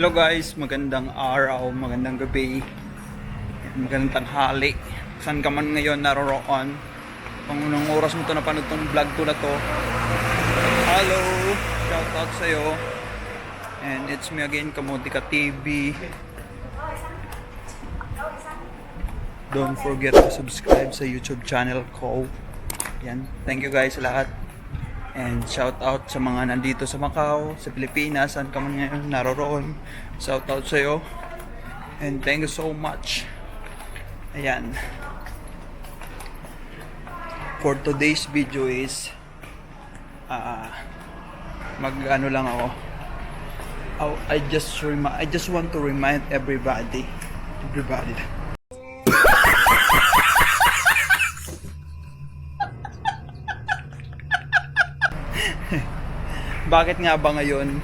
Hello guys, magandang araw, magandang gabi, magandang tanghali. Saan ka man ngayon naroroon? Kung unang oras mo to napanood tong vlog ko na to. Hello! Shout out sa'yo. And it's me again, Kamotika TV. Don't forget to subscribe sa YouTube channel ko. Yan. Thank you guys lahat. And shout out sa mga nandito sa Macau, sa Pilipinas, saan ka man ngayon naroroon. Shout out sa iyo. And thank you so much. Ayan. For today's video is ah mag ano lang ako. Oh, I just remi- I just want to remind everybody everybody Bakit nga ba ngayon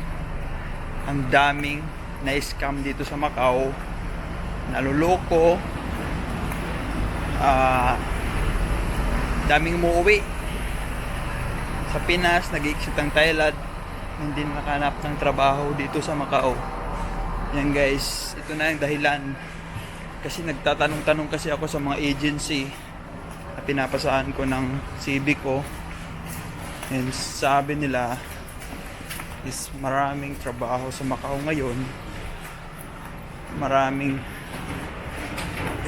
ang daming na-scam dito sa Macau, naluloko, ah daming umuwi sa Pinas, nag-exit ang Thailand, hindi nakahanap ng trabaho dito sa Macau. Yan guys, ito na yung dahilan. Kasi nagtatanong-tanong kasi ako sa mga agency na pinapasaan ko ng CV ko. And sabi nila, is maraming trabaho sa Macau ngayon. Maraming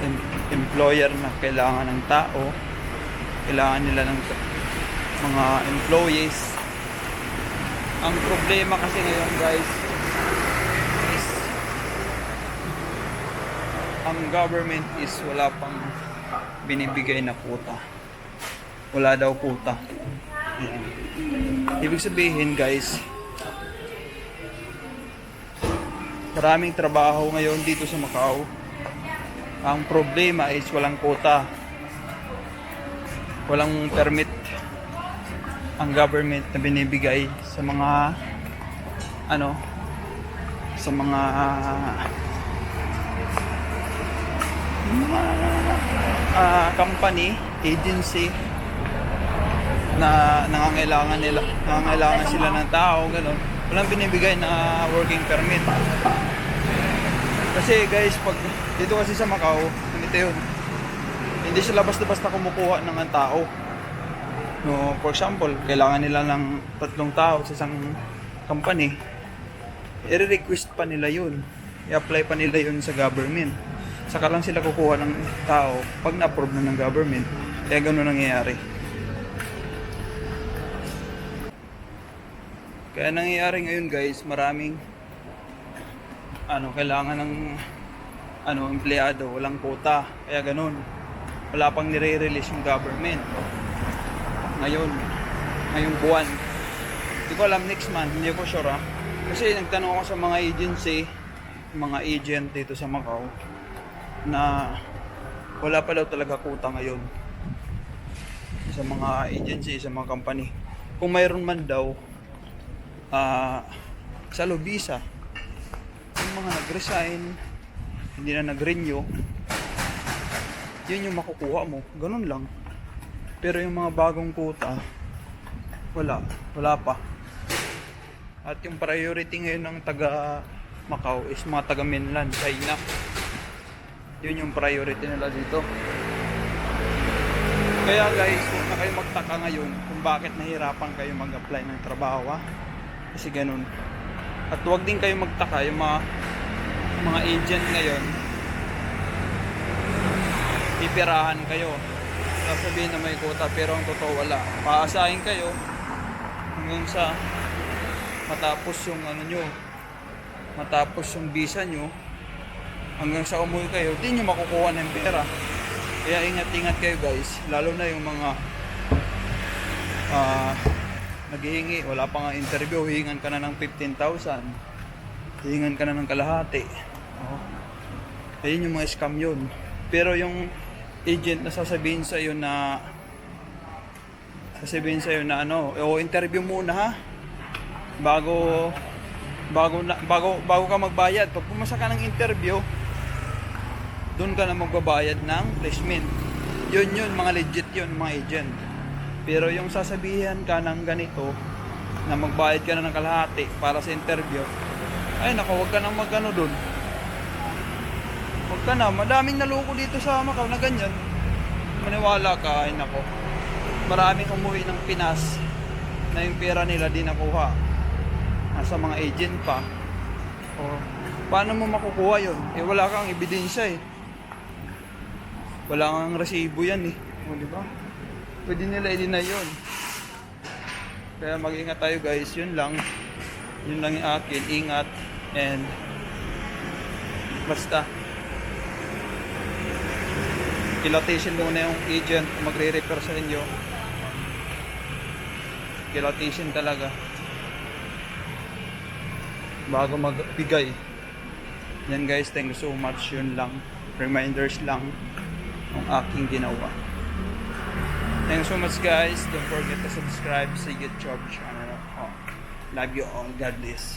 em- employer na kailangan ng tao. Kailangan nila ng mga employees. Ang problema kasi ngayon guys is ang government is wala pang binibigay na quota. Wala daw quota. Ayan. Ibig sabihin guys, maraming trabaho ngayon dito sa Macau. Ang problema is walang quota. Walang permit ang government na binibigay sa mga ano sa mga mga ah, company, agency na nangangailangan nila nangangailangan sila ng tao ganun. Walang binibigay na working permit. Kasi guys pag dito kasi sa Macau ganito yun. Hindi sila basta-basta kumukuha ng tao. No for example kailangan nila ng tatlong tao sa isang company. I-request pa nila yun. I-apply pa nila yun sa government. Saka lang sila kukuha ng tao pag na-approve na ng government. Kaya ganun nangyayari Kaya nangyayari ngayon guys, maraming ano, kailangan ng ano, empleyado, walang quota. Kaya ganun. Wala pang nire-release yung government. Ngayon, ngayong buwan. Hindi ko alam next month, hindi ko sure ah. Kasi nagtanong ako sa mga agency, mga agent dito sa Macau, na wala pa daw talaga quota ngayon sa mga agency, sa mga company. Kung mayroon man daw, ah sa Lubisa yung mga nag-resign hindi na nag-renew yun yung makukuha mo. Ganun lang. Pero yung mga bagong kuta wala. Wala pa. At yung priority ngayon ng taga Macau is mga taga mainland China. Yun yung priority nila dito. Kaya guys, huwag na kayo magtaka ngayon kung bakit nahirapan kayo mag-apply ng trabaho ha? Kasi ganun. At huwag din kayo magtaka yung mga mga agent ngayon. Pipirahan kayo. Sasabihin na may quota pero ang totoo wala. Paasahin kayo hanggang sa matapos yung ano nyo matapos yung visa nyo hanggang sa umuwi kayo di nyo makukuha ng pera kaya ingat-ingat kayo guys lalo na yung mga ah naghihingi, wala pa nga interview, hihingan ka na ng 15,000. Hihingan ka na ng kalahati. Oh. Ayun yung mga scam yun. Pero yung agent na sasabihin sa iyo na sasabihin sa iyo na ano, o interview muna ha. Bago bago na, bago bago ka magbayad. Pag pumasa ka ng interview, doon ka na magbabayad ng placement. Yun yun, mga legit yun, mga agent. Pero yung sasabihan ka ng ganito, na magbayad ka na ng kalahati para sa interview, Ay, nako, huwag ka nang magano doon. Huwag ka na. Madaming naloko dito sa Macau na ganyan. Maniwala ka, ay nako. Maraming umuwi ng Pinas na yung pera nila di nakuha. Nasa mga agent pa. O, paano mo makukuha yon? Eh, wala kang ebidensya eh. Wala kang resibo yan eh. O, di ba? Pwede nila i-deny yun. Kaya mag-ingat tayo guys, yun lang. Yun lang yung akin, ingat. And, basta, kilatation muna yung agent magre-refer sa inyo. Kilatation talaga. Bago magbigay. Yan guys, thank you so much. Yun lang. Reminders lang ang aking ginawa. Thanks so much guys. Don't forget to subscribe sa YouTube channel. Oh, love you all. God bless.